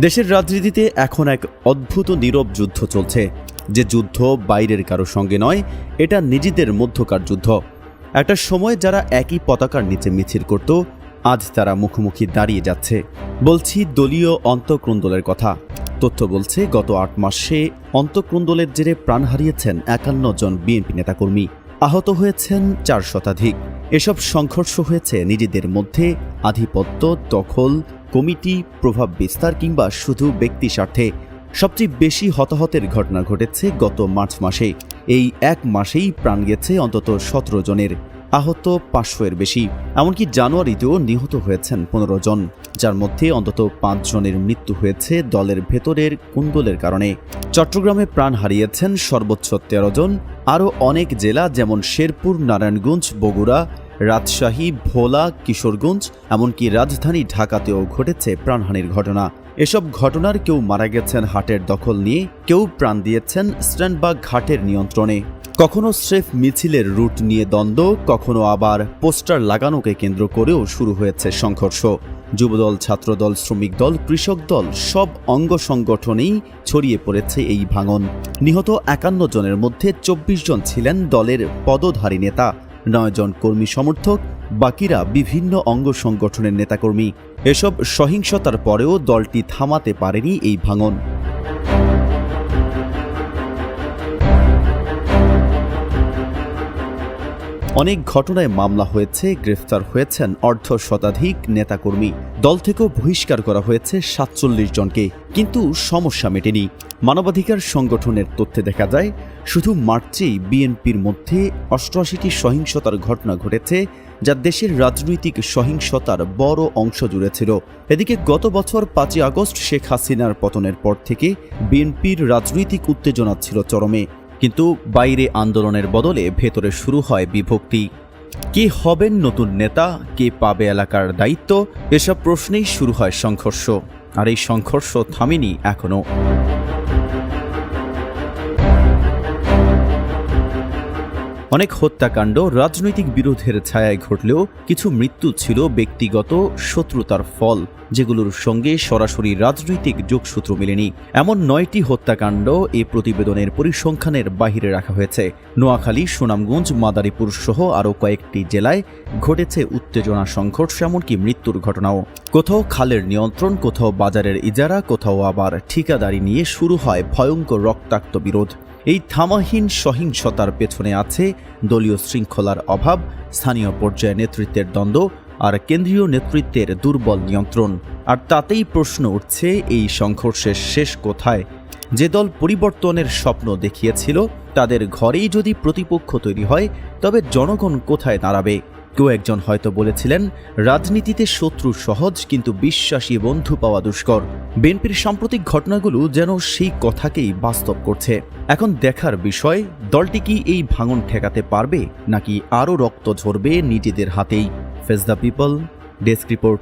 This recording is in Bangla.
দেশের রাজনীতিতে এখন এক অদ্ভুত নীরব যুদ্ধ চলছে। যে যুদ্ধ বাইরের কারও সঙ্গে নয়, এটা নিজেদের মধ্যকার যুদ্ধ। একটা সময় যারা একই পতাকার নিচে মিছিল করত, আজ তারা মুখোমুখি দাঁড়িয়ে যাচ্ছে। বলছি দলীয় অন্তঃক্রন্দলের কথা। তথ্য বলছে, গত আট মাসে অন্তঃক্রন্দলের জেরে প্রাণ হারিয়েছেন একান্ন জন বিএনপি নেতাকর্মী। আহত হয়েছেন চার শতাধিক। এসব সংঘর্ষ হয়েছে নিজেদের মধ্যে আধিপত্য, দখল, কমিটি, প্রভাব বিস্তার কিংবা শুধু ব্যক্তি স্বার্থে। সবচেয়ে বেশি হতাহতের ঘটনা ঘটেছে গত মার্চ মাসে। এই এক মাসেই প্রাণ গেছে অন্তত সতেরো জনের। আহত পাঁচশো এর বেশি, এমনকি জানুয়ারিতেও নিহত হয়েছেন পনেরো জন, যার মধ্যে অন্তত পাঁচ জনের মৃত্যু হয়েছে দলের ভেতরের কুণ্ডলের কারণে। চট্টগ্রামে প্রাণ হারিয়েছেন সর্বোচ্চ তেরো জন, আরও অনেক জেলা যেমন শেরপুর, নারায়ণগঞ্জ, বগুড়া, রাজশাহী, ভোলা, কিশোরগঞ্জ, এমনকি রাজধানী ঢাকাতেও ঘটেছে প্রাণহানির ঘটনা। এসব ঘটনার কেউ মারা গেছেন হাটের দখল নিয়ে, কেউ প্রাণ দিয়েছেন স্ট্যান্ডবাগ ঘাটের নিয়ন্ত্রণে। কখনো স্রেফ মিছিলের রুট নিয়ে দ্বন্দ্ব, কখনো আবার পোস্টার লাগানোকে কেন্দ্র করেও শুরু হয়েছে সংঘর্ষ। যুবদল, ছাত্রদল, শ্রমিক দল, কৃষক দল সব অঙ্গ সংগঠনেই ছড়িয়ে পড়েছে এই ভাঙন। নিহত একান্ন জনের মধ্যে চব্বিশ জন ছিলেন দলের পদধারী নেতা, নয় জন কর্মী সমর্থক, বাকিরা বিভিন্ন অঙ্গ সংগঠনের নেতাকর্মী। এসব সহিংসতার পরেও দলটি থামাতে পারেনি এই ভাঙন। অনেক ঘটনায় মামলা হয়েছে, গ্রেফতার হয়েছেন অর্ধ শতাধিক নেতাকর্মী। দল থেকেও বহিষ্কার করা হয়েছে সাতচল্লিশ জনকে, কিন্তু সমস্যা মেটেনি। মানবাধিকার সংগঠনের তথ্যে দেখা যায়, শুধু মার্চেই বিএনপির মধ্যে অষ্টআশিটি সহিংসতার ঘটনা ঘটেছে, যা দেশের রাজনৈতিক সহিংসতার বড় অংশ জুড়ে ছিল। এদিকে গত বছর পাঁচই আগস্ট শেখ হাসিনার পতনের পর থেকে বিএনপির রাজনৈতিক উত্তেজনা ছিল চরমে। কিন্তু বাইরে আন্দোলনের বদলে ভেতরে শুরু হয় বিভক্তি। কে হবেন নতুন নেতা? কে পাবে এলাকার দায়িত্ব? এসব প্রশ্নেই শুরু হয় সংঘর্ষ। আর এই সংঘর্ষ থামেনি এখনও। অনেক হত্যাকাণ্ড রাজনৈতিক বিরোধের ছায়ায় ঘটলেও কিছু মৃত্যু ছিল ব্যক্তিগত শত্রুতার ফল, যেগুলোর সঙ্গে সরাসরি রাজনৈতিক যোগসূত্র মেলেনি। এমন নয়টি হত্যাকাণ্ড এই প্রতিবেদনের পরিসংখ্যানের বাহিরে রাখা হয়েছে। নোয়াখালী, সুনামগঞ্জ, মাদারীপুর সহ আরও কয়েকটি জেলায় ঘটেছে উত্তেজনা সংঘর্ষ এমনকি মৃত্যুর ঘটনাও। কোথাও খালের নিয়ন্ত্রণ, কোথাও বাজারের ইজারা, কোথাও আবার ঠিকাদারি নিয়ে শুরু হয় ভয়ঙ্কর রক্তাক্ত বিরোধ। এই থামাহীন সহিংসতার পেছনে আছে দলীয় শৃঙ্খলার অভাব, স্থানীয় পর্যায়ে নেতৃত্বের দ্বন্দ্ব আর কেন্দ্রীয় নেতৃত্বের দুর্বল নিয়ন্ত্রণ। আর তাতেই প্রশ্ন উঠছে, এই সংঘর্ষের শেষ কোথায়? যে দল পরিবর্তনের স্বপ্ন দেখিয়েছিল, তাদের ঘরেই যদি প্রতিপক্ষ তৈরি হয়, তবে জনগণ কোথায় দাঁড়াবে? কেউ একজন হয়তো বলেছিলেন, রাজনীতিতে শত্রু সহজ কিন্তু বিশ্বাসী বন্ধু পাওয়া দুষ্কর। বিএনপির সাম্প্রতিক ঘটনাগুলো যেন সেই কথাকেই বাস্তব করছে। এখন দেখার বিষয়, দলটি কি এই ভাঙন ঠেকাতে পারবে নাকি আরও রক্ত ঝরবে নিজেদের হাতেই? Face the people, desk report.